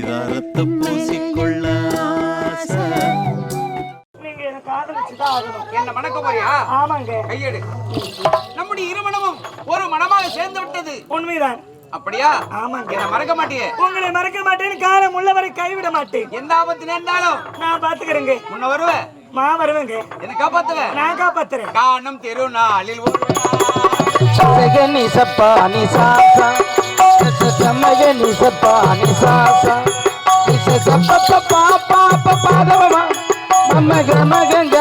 பரிதாரத்தை பூசிக்கொள்ள என்ன மணக்க போறியா? ஆமாங்க. கையெடு. நம்முடைய இருமணமும் ஒரு மனமாக சேர்ந்து விட்டது. உண்மைதான். அப்படியா? ஆமாங்க. என்ன மறக்க மாட்டியே. உங்களை மறக்க மாட்டேன்னு காலம் உள்ளவரை கைவிட மாட்டேன். எந்த ஆபத்து நேர்ந்தாலும். நான் பாத்துக்கிறேங்க முன்ன வருவ. மா வருவேங்க. என்ன காப்பாத்துவ. நான் காப்பாத்துறேன். காணும் திருநாளில் ஒரு சப்ப பாப்பா பாதவமா நம்ம கமகங்க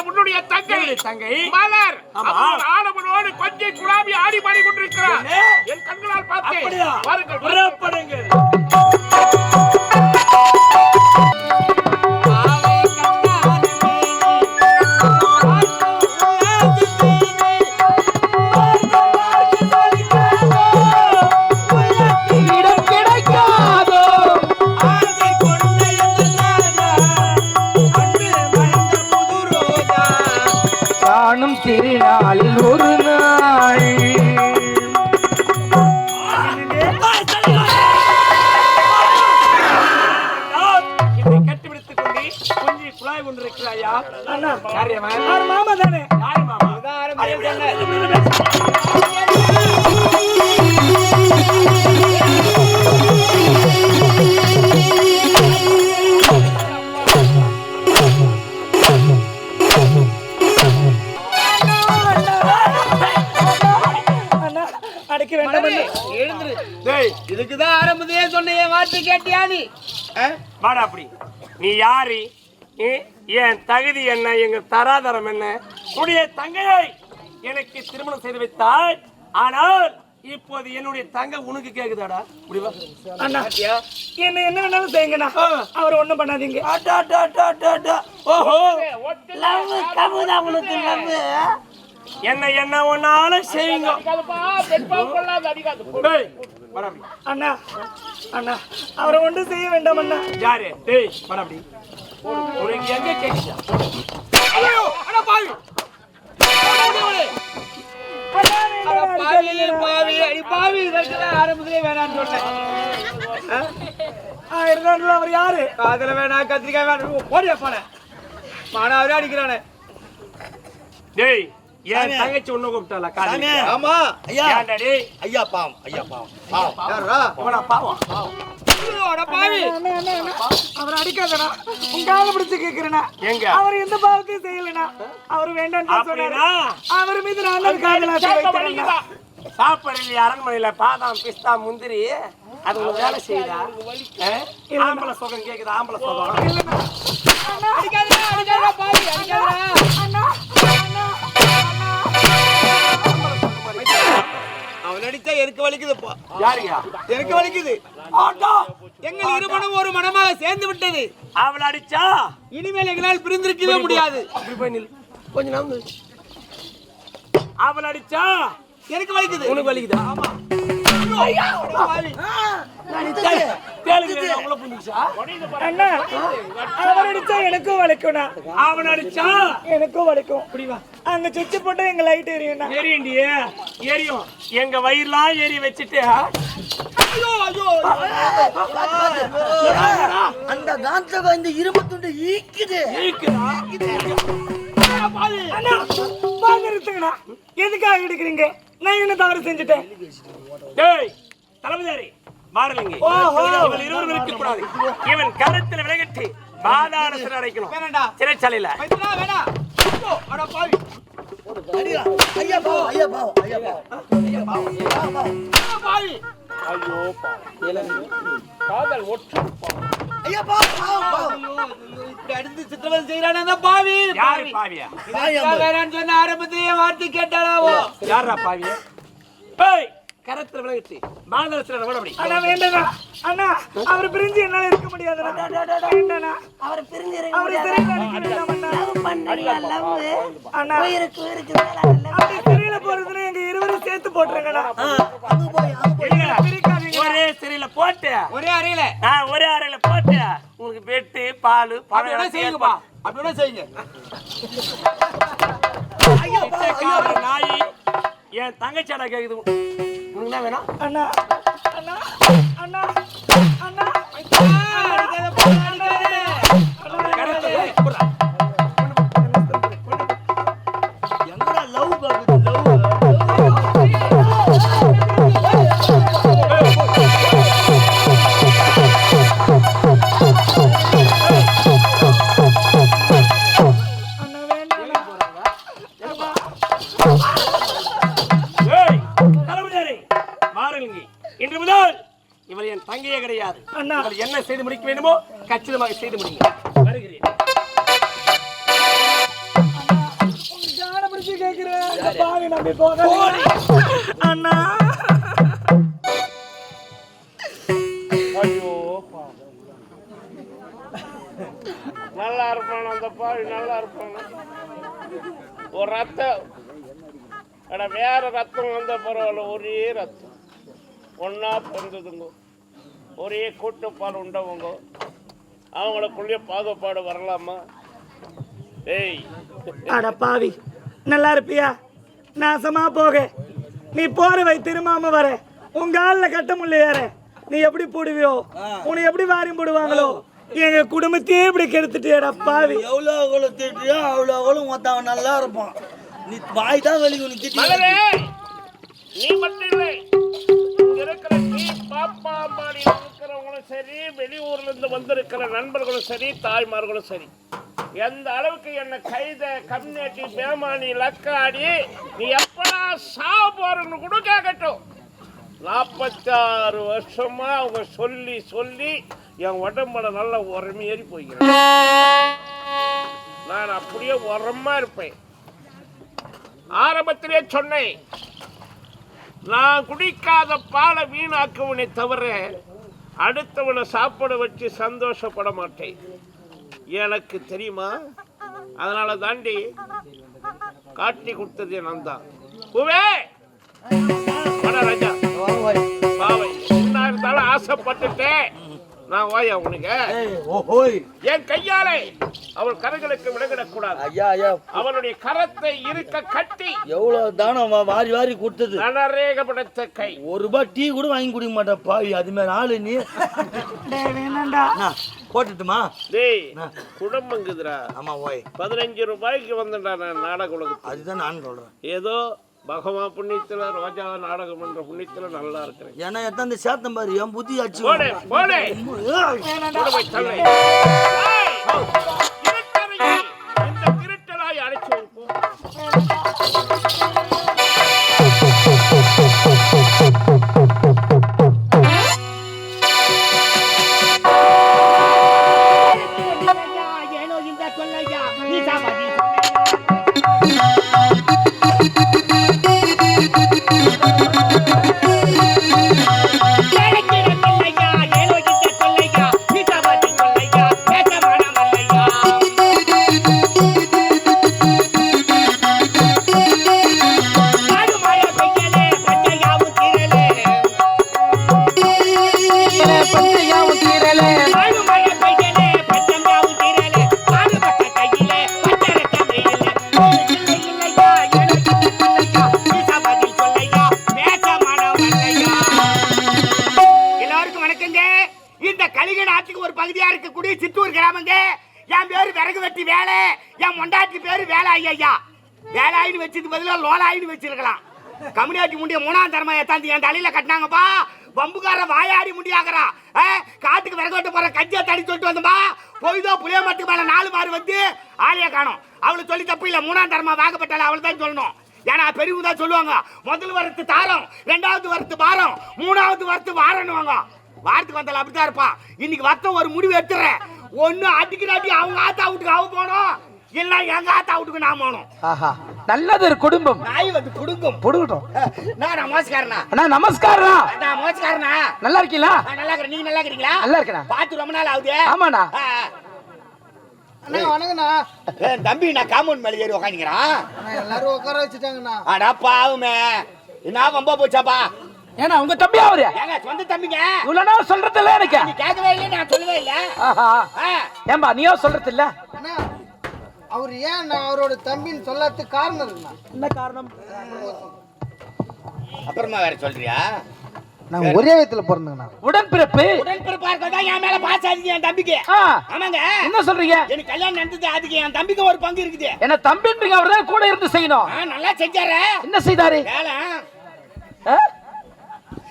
உன்னுடைய தங்கை. தங்கை? மலர். ஆடவனோடு கொஞ்சம் குழாவி ஆடி பாடி கொண்டிருக்கிறார்? என் கண்களால் பார்த்தேன். வாருங்கள் அவர் மாமா தானே? யாரு மாமா? அடிக்க வேண்டாம். எழுந்துரு. டேய் இதுக்குதான் ஆரம்பத்திலே சொன்ன என் வார்த்தை கேட்டியா நீ? ஆ? வாடா அப்படி. நீ யாரு? என் தகுதி என்ன? எங்க தராதரம் என்ன? உன்னுடைய தங்கையை எனக்கு திருமணம் செய்து வைத்தாய். ஆனால் இப்போது என்னுடைய தங்கை உனக்கு கேக்குதாடா? முடிவா அண்ணா என்ன என்ன வேணாலும் செய்யுங்கண்ணா. அவர் ஒண்ணும் பண்ணாதீங்க. ஓஹோ. என்ன என்ன ஒன்னால செய்யுங்க. டேய், வாடா அப்படி. அண்ணா அண்ணா அவரை ஒன்றும் செய்ய வேண்டாம் அண்ணா. யாரு? டேய் வாடா அவர் யாரு? காதுல வேணாம், கத்திரிக்காய் வேணாம். போடியா போன. மானாவரே அடிக்கிறானே. டேய் என் தங்கச்சி ஒண்ணு கூப்பிட்டால காலையில? ஆமா. ஏன்டா டேய்? ஐயா பாவம். ஐயா பாவம். பாவம்? போடா ஐயோ. அவர் அடிக்காதடா. உங்க கால பிடிச்சு கேக்குறேனா? எங்க? அவர் எந்த பாவத்தையும் செய்யலனா? அவர் வேண்டாம் சொன்னாரு. அவர் மீது நான் தான் காதலாசி வைக்கிறேன் சாப்பாடு அரண்மனையில பாதாம் பிஸ்தா முந்திரி. அது உங்களுக்கு வேலை செய்யுதா? ஆம்பளை சுகம் கேக்குது? ஆம்பளை சுகம். அடிக்காதடா, அடிக்காதடா, பாவி, அடிக்காதடா. அடிச்சா எனக்கு வலிக்குதுப்பா? யாருயா எனக்கு வலிக்குது? எங்கள் இருமனும் ஒரு மனமாக சேர்ந்து விட்டது. அவளை அடிச்சா? இனிமேல் எங்களால் பிரிந்திருக்கவே முடியாது. கொஞ்ச நேரம் அவளை அடிச்சா? எனக்கு வலிக்குது? உனக்கு வலிக்குதா? ஆமா. அவர் அடிச்சா எனக்கும் வலிக்கும்ண்ணா. அவன் அடிச்சா? எனக்கும் வலிக்கும். அங்க சுவிட்ச் போட்டா எங்க லைட் எரியும்ண்ணா. எரியுண்டியே எரியும். எங்க வயிறுலாம் எரி வச்சுட்டு அந்த காந்தகம் இந்த இரும்பு துண்டு ஈக்குது. எதுக்காக எடுக்கிறீங்க நான் என்ன தவறு செஞ்சுட்டேன்? டேய் தளபதியாரி மாறலிங்க. இவள் இருவரும் இருக்கக்கூடாது. இவன் கருத்துல விலகட்டி பாதாள சிறை அடைக்கணும் சிறைச்சாலையில. வேணாம்னு சொன்ன ஆரம்பத்திலேயே வார்த்தை கேட்டாலாவோ யாரா பாவியா ஏய் கரத்துல விலகட்டி விட அப்படி. அண்ணா வேண்டாண்ணா. அண்ணா அவர் பிரிஞ்சு என்னால இருக்க முடியாதுண்ணா. வேண்டாண்ணா. அவரை பிரிஞ்சு இருக்க முடியாது. வேண்டாம் அண்ணா. உயிருக்கு உயிருக்கு. அப்படி சிறையில போறதுன்னா எங்க இருவரும் போய் அங்க போய். இல்ல, ஒரே சிறையில போட்டு. ஒரே அறையில. ஆ, ஒரே அறையில போட்டு. உங்களுக்கு வெட்டு பால் வேணா செய்யுங்கப்பா. அப்படி வேணா செய்யுங்க. பிச்சைக்கார நாய். என் தங்கச்சியாடா கேக்குது. உனக்கு என்ன வேணும். அண்ணா அண்ணா அண்ணா. தங்கையே கிடையாது. அண்ணா. இவள் என்ன செய்து முடிக்க வேண்டுமோ கச்சிதமாக செய்து முடிங்க வருகிறேன். அண்ணா. ஐயோ நல்லா இருப்பான் அந்த பாவி நல்லா இருப்பான். ஒரு ரத்தம் அட வேற ரத்தம் வந்த பரவாயில்ல ஒரே ரத்தம். ஒன்னா பிறந்ததுங்க. ஒரே கூட்டுப்பால் உண்டவங்க. அவங்களுக்குள்ளேயே பாகுபாடு வரலாமா? ஏய். அட பாவி நல்லா இருப்பியா? நாசமா போக. நீ போற வை திரும்பாம வர. உங்க ஆள்ல கட்ட முடியல ஏற. நீ எப்படி போடுவியோ? உன்னை எப்படி வாரி போடுவாங்களோ? எங்க குடும்பத்தையே இப்படி கெடுத்துட்டியடா பாவி. எவ்வளோ அவ்வளோ திட்டியோ அவ்வளோ அவ்வளோ மொத்தம் நல்லா இருப்பான். நீ வாய் தான் வெளியே நீ மட்டும் பாப்பா அம்மாடியில் இருக்கிறவங்களும் சரி வெளியூர்ல இருந்து வந்திருக்கிற நண்பர்களும் சரி தாய்மார்களும் சரி எந்த அளவுக்கு என்ன கைத கம்யூனிட்டி பேமானி லக்காடி நீ எப்படா சா போறன்னு கூட கேட்கட்டும் நாற்பத்தாறு வருஷமா அவங்க சொல்லி சொல்லி என் உடம்புல நல்லா உரமேறி ஏறி போய்க்கிறேன். நான் அப்படியே உரமா இருப்பேன். ஆரம்பத்திலே சொன்னேன் நான் குடிக்காத பாலை வீணாக்குவனை தவிர அடுத்தவனை சாப்பிட வச்சு சந்தோஷப்பட மாட்டேன். எனக்கு தெரியுமா? அதனால தாண்டி காட்டி கொடுத்தது நான் தான் வாடா ராஜா. பாவை என்ன இருந்தாலும் ஆசைப்பட்டுட்டேன். நான் வாயா உனக்கு? ஏய் ஓ ஹோய். என் கையாலே அவள் கரங்களுக்கு விலகிடக்கூடாது. ஐயா ஐயா. அவளுடைய கரத்தை இருக்க கட்டி எவ்வளோ தானம் வா- வாரி வாரி கொடுத்தது. நனரேகப்படுத்த கை. ஒரு ரூபாய் டீ கூட வாங்கி குடிக்க மாட்டேன் பாவி. அது மாதிரி ஆளு நீ. போட்டுட்டுமா? டேய் குடும்பங்குதுடா ஆமா ஓய். பதினஞ்சு ரூபாய்க்கு வந்துட்டா நான் நாடக உலகத்துக்கு. அதுதான் நான் சொல்றேன். ஏதோ பகவான் புண்ணியத்துல ரோஜா நாடகம் பண்ற புண்ணியத்துல நல்லா இருக்கிறேன். ஏன்னா எத்தனை சேத்தம் பாரு என் புத்தி அச்சு ஐயா. வேலாயின்னு வச்சது பதிலாக லோலாயின்னு வச்சிருக்கலாம். கம்யூனிட்டி முடிய மூணாம் தரமா எத்தாந்து என் தலையில கட்டினாங்கப்பா. பம்புக்கார வாயாடி முடியாகிறா காட்டுக்கு விறகு வெட்ட போற கஞ்சியா தடி சொல்லிட்டு வந்தப்பா பொய்தோ புளிய மரத்துக்கு மேல நாலு மாறு வந்து ஆளைய காணும். அவளை சொல்லி தப்பு இல்ல. மூணாம் தரமா வாங்கப்பட்டால அவளை தான் சொல்லணும். ஏன்னா பெரியவங்க தான் சொல்லுவாங்க. முதல் வரத்து தாரம் ரெண்டாவது வரத்து வாரம் மூணாவது வரத்து வாரன்னுவாங்க. வாரத்துக்கு வந்தால அப்படிதான் இருப்பான். இன்னைக்கு வத்த ஒரு முடிவு எடுத்துறேன் ஒண்ணு அடிக்கிறாட்டி அவங்க ஆத்தா வீட்டுக்கு அவ போகணும் இல்ல எங்க ஆத்தா வீட்டுக்கு நான் போகணும். ஆஹா. நல்லது ஒரு குடும்பம். நாய் வந்து குடுங்கும். புடுங்கட்டும் நான் மோசக்காரனா அண்ணா நமஸ்காரம் நான் மோசக்காரனா நல்லா இருக்கீங்களா? நல்லா இருக்கிறேன் நீங்க நல்லா இருக்கிறீங்களா? நல்லா இருக்கேண்ணா. பார்த்து ரொம்ப நாள் ஆகுது. ஆமாண்ணா. ஆ, ஆ. ஏய், தம்பி நான் காம்பவுண்ட் மேல ஏறி உக்காந்துக்கிறான். எல்லாரும் உட்கார வச்சுட்டாங்கண்ணா. அடா பாவமே. என்ன வம்பா போச்சாப்பா? ஏன்னா உங்க தம்பி அவரு? ஏங்க சொந்த தம்பிங்க? இவ்வளவு நேரம் சொல்றது இல்ல எனக்கு. நீ கேட்கவே இல்லை நான் சொல்லவே இல்லை. ஏம்பா நீயோ சொல்றது இல்ல அண்ணா அவர் ஏன் நான் அவரோட தம்பின்னு சொல்லாததுக்கு காரணம் இருக்குண்ணா என்ன காரணம்? அப்புறமா வேற சொல்றியா? நாங்க ஒரே வயத்துல பிறந்தங்கண்ணா. உடன்பிறப்பு. உடன்பிறப்பா இருக்கதான் என் மேல அதிகம் என் தம்பிக்கு? ஆ, ஆமாங்க. என்ன சொல்றீங்க? எனக்கு கல்யாணம் நடந்தது அதுக்கு என் தம்பிக்கு ஒரு பங்கு இருக்குது. என்ன தம்பின்றீங்க அவர்தான் கூட இருந்து செய்யணும். நல்லா செஞ்சாரு. என்ன செய்தாரு? வேலை. ஆ?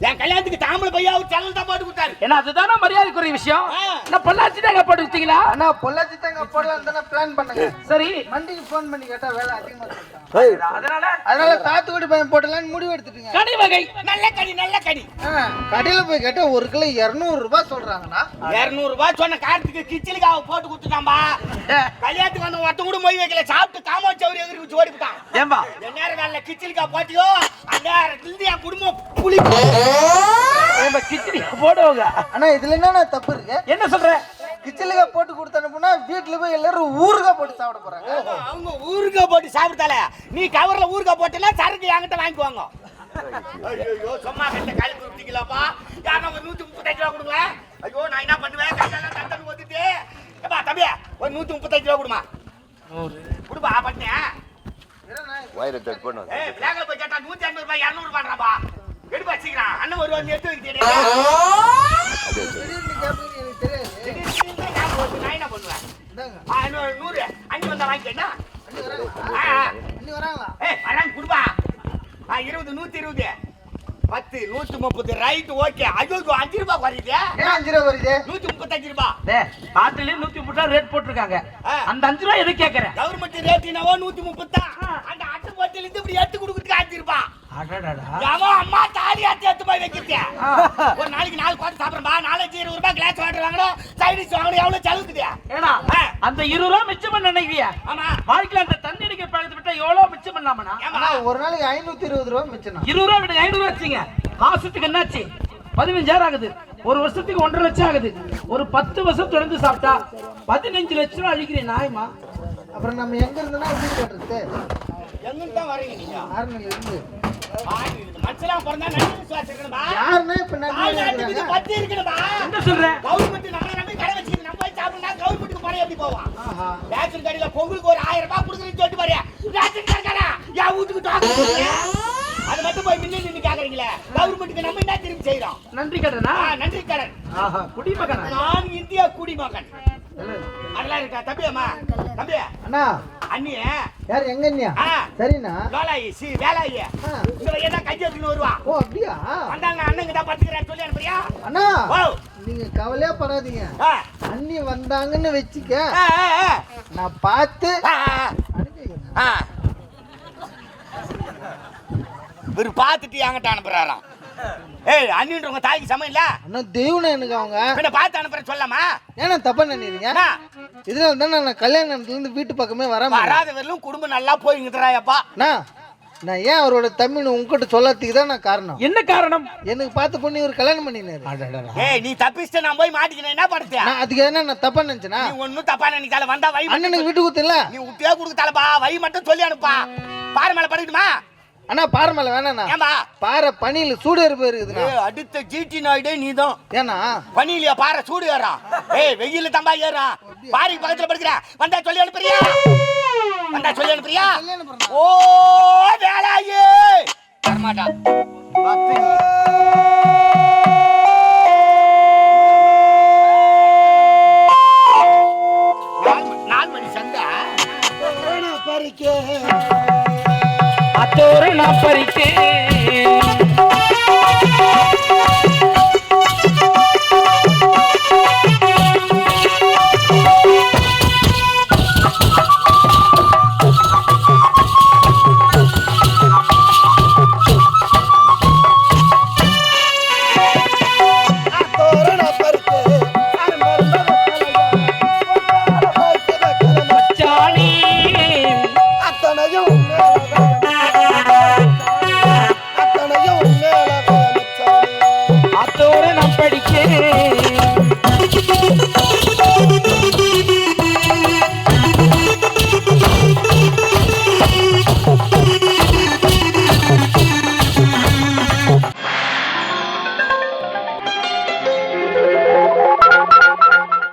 என் கல்யாணத்துக்கு தாம்பளை பையா ஒரு சேனல் தான் போட்டு கொடுத்தாரு. ஏன்னா அதுதானே மரியாதைக்குரிய விஷயம். நான் பொள்ளாச்சி தாங்க போட்டு வச்சிங்களா அண்ணா பொள்ளாச்சி தாங்க போடலாம் தானே பிளான் பண்ணுங்க சரி. மண்டிக்கு ஃபோன் பண்ணி கேட்டா வேலை அதிகமா சொல்லிட்டாங்க அதனால அதனால தாத்துக்குடி பையன் போடலாம்னு முடிவு எடுத்துட்டுங்க. கனி வகை. நல்ல கடி நல்ல கடி ஆ, கடையில போய் கேட்டா ஒரு கிலோ இருநூறு ரூபாய் சொல்றாங்கண்ணா. இருநூறு ரூபாய் சொன்ன காரத்துக்கு கிச்சலுக்காக போட்டு கொடுத்துட்டாம்பா கல்யாணத்துக்கு வந்து ஒருத்த கூட மொய் வைக்கல. சாப்பிட்டு காமௌண்ட் சௌரி எதிர்க்கு வச்சு ஓடி விட்டான் ஏம்பா என் நேரம் வேலை கிச்சலுக்கா போட்டியோ இருந்து என் குடும்பம் புளி ஏம்பா கிச்சடி போடுவாங்க. அண்ணா இதுல என்னண்ணா தப்பு இருக்கு? என்ன சொல்ற? கிச்சலுக்கா போட்டு கொடுத்து அனுப்புனா வீட்டுல போய் எல்லாரும் ஊறுகாய் போட்டு சாப்பிட போறாங்க. அவங்க ஊறுகாய் போட்டு சாப்பிட்டால நீ கவர்ல ஊறுகாய் போட்டுனா சரக்கு என்கிட்ட வாங்கிக்குவாங்க. ஐயோ சும்மா கட்ட காலி கொடுத்தீங்களாப்பா யாரும் ஒரு நூத்தி முப்பத்தஞ்சு ரூபா கொடுங்க? ஐயோ நான் என்ன பண்ணுவேன்? கையெல்லாம் தந்தன் வந்துட்டு ஏப்பா தம்பி ஒரு நூத்தி முப்பத்தஞ்சு ரூபா கொடுமா. கொடுப்பா பண்ணேன் ஏய் பிளாக்ல போய் கேட்டா நூத்தி ஐம்பது ரூபாய் இருநூறு ரூபாய்றாப்பா எடுப்பா சீக்கிரம் அண்ணன் ஒரு வந்து எடுத்து வைக்கிறேன் நான் என்ன பண்ணுவேன் நூறு அஞ்சு வந்தா ஏய் வராங்க குடுப்பா. ஆ இருபது நூத்தி இருபது. பத்து நூத்தி முப்பது. Right okay. ஐயோ அஞ்சு ரூபாய் ஏன் அஞ்சு ரூபா வருது நூத்தி முப்பத்தஞ்சு ரூபாய் பாட்டிலே நூத்தி முப்பது ரேட் போட்டிருக்காங்க. அந்த அஞ்சு ரூபாய் எது கேக்குறேன் கவர்மெண்ட் ரேட் என்னவோ நூத்தி முப்பத்தா? அந்த அட்டை போட்டில இருந்து இப்படி எடுத்து கொடுக்குறதுக்கு அஞ்சு ரூபாய் அம்மா தாலி ஆத்தி எடுத்து போய் வைக்கிறது. ஒரு நாளைக்கு நாலு கோட்டை சாப்பிடுறா நாலஞ்சு இருபது ரூபாய் கிளாஸ் வாட்டர் வாங்கணும் சைடிஸ் வாங்கணும் எவ்வளவு செலவுக்குது ஏன்னா ஆ. அந்த இருபது ரூபாய் மிச்சம் பண்ண நினைக்கிறியா? ஆமா. வாழ்க்கையில அந்த தண்ணி அடிக்க பழக்கத்தை விட்டா எவ்வளவு மிச்சம் அண்ணா ஒரு நாளைக்கு ஐநூத்தி இருபது ரூபா மிச்சம் இருபது ரூபா விட ஐநூறு ரூபா வச்சுங்க. மாசத்துக்கு என்னாச்சு? பதினஞ்சாயிரம் ஆகுது. ஒரு வருஷத்துக்கு ஒன்றரை லட்சம் ஆகுது. ஒரு பத்து வருஷம் தொடர்ந்து சாப்பிட்டா பதினஞ்சு லட்சம் ரூபா அழிக்கிறேன் நாயமா அப்புறம் நம்ம எங்க இருந்தோம்னா எப்படி கட்டுறது எங்கிட்டு தான் வரீங்க நீங்க? மச்சலாம் பிறந்தா நன்றி இப்ப பத்தி இருக்கணும்பா என்ன சொல்ற கவர்மெண்ட் நம்மள நம்பி கடை வச்சுக்கிது நம்ம போய் சாப்பிட்டா கவர்மெண்ட்டுக்கு பணம் எப்படி போவான் ரேஷன் கடையில பொங்கலுக்கு ஒரு ஆயிரம் ரூபாய் கொடுக்குறேன்னு சொல்லிட்டு பாரு. ரேஷன் கடைக்காரா என் வீட்டுக்கு டாக்டர் அது மட்டும் போய் மின்னல் நின்று கேக்குறீங்களே. கவர்மெண்ட்டுக்கு நம்ம என்ன திரும்பி செய்யறோம்? நன்றி கடனா? நன்றி கடன். குடிமகனா? நான் இந்தியா குடிமகன். அதெல்லாம் இருக்கா தம்பி அம்மா தம்பி அண்ணா. அண்ணிய. யார் எங்க அண்ணியா? சரிண்ணா. வேலாயி சி வேலாயி. இந்த என்ன எடுத்துன்னு வருவா? ஓ அப்படியா? வந்தாங்க அண்ணங்க தான் படுத்துக்கிறேன் சொல்லி அனுப்புறியா அண்ணா நீங்க கவலையே படாதீங்க. அண்ணி வந்தாங்கன்னு வச்சுக்க. நான் பார்த்து. இவரு பார்த்துட்டு என்கிட்ட அனுப்புறாராம். ஏய் அண்ணின்றவங்க தாய்க்கு சமம் இல்ல? அண்ணா தெய்வம் எனக்கு அவங்க. பார்த்து அனுப்புற சொல்லாமா ஏன்னா தப்பா நினைக்கிறீங்க? இதனால தான் நான் கல்யாணத்துல இருந்து வீட்டு பக்கமே வராம வராத வரலும் குடும்பம் நல்லா போய்ங்கிறாயப்பா அண்ணா நான் ஏன் அவரோட தம்பின்னு உங்ககிட்ட சொல்லறதுக்கு தான் நான் காரணம்? என்ன காரணம்? எனக்கு பார்த்து பொண்ணு இவர் கல்யாணம் பண்ணினாரு. ஏய் நீ தப்பிச்சுட்டு நான் போய் மாட்டிக்கினேன் என்ன படுத்த நான் அதுக்கு என்ன நான் தப்பா நினைச்சேனா? நீ ஒண்ணும் தப்பா நினைக்காத வந்தா வை அண்ணனுக்கு வீட்டு கொடுத்தல நீ விட்டே கொடுத்தாலப்பா வை மட்டும் சொல்லி அனுப்பா. பாரு மேல படுக்கணுமா அண்ணா பாறை மேல வேணாண்ணா. ஏம்பா? பாறை பனியில சூடு இருப்பு இருக்குதுண்ணா. ஏய், அடுத்த ஜிடி நாயுடே நீதான். ஏன்னா பனியிலையா பாறை சூடு ஏறான் ஏய் வெயில்ல தம்பா ஏறான் பாறைக்கு பக்கத்துல படுக்கிற. வந்தா சொல்லி அனுப்புறியா? வந்தா சொல்லி அனுப்புறியா? ஓ வேலாயே. வரமாட்டா. நாலு- மணி சந்தா. காத்தோரை நான் பறித்தேன்.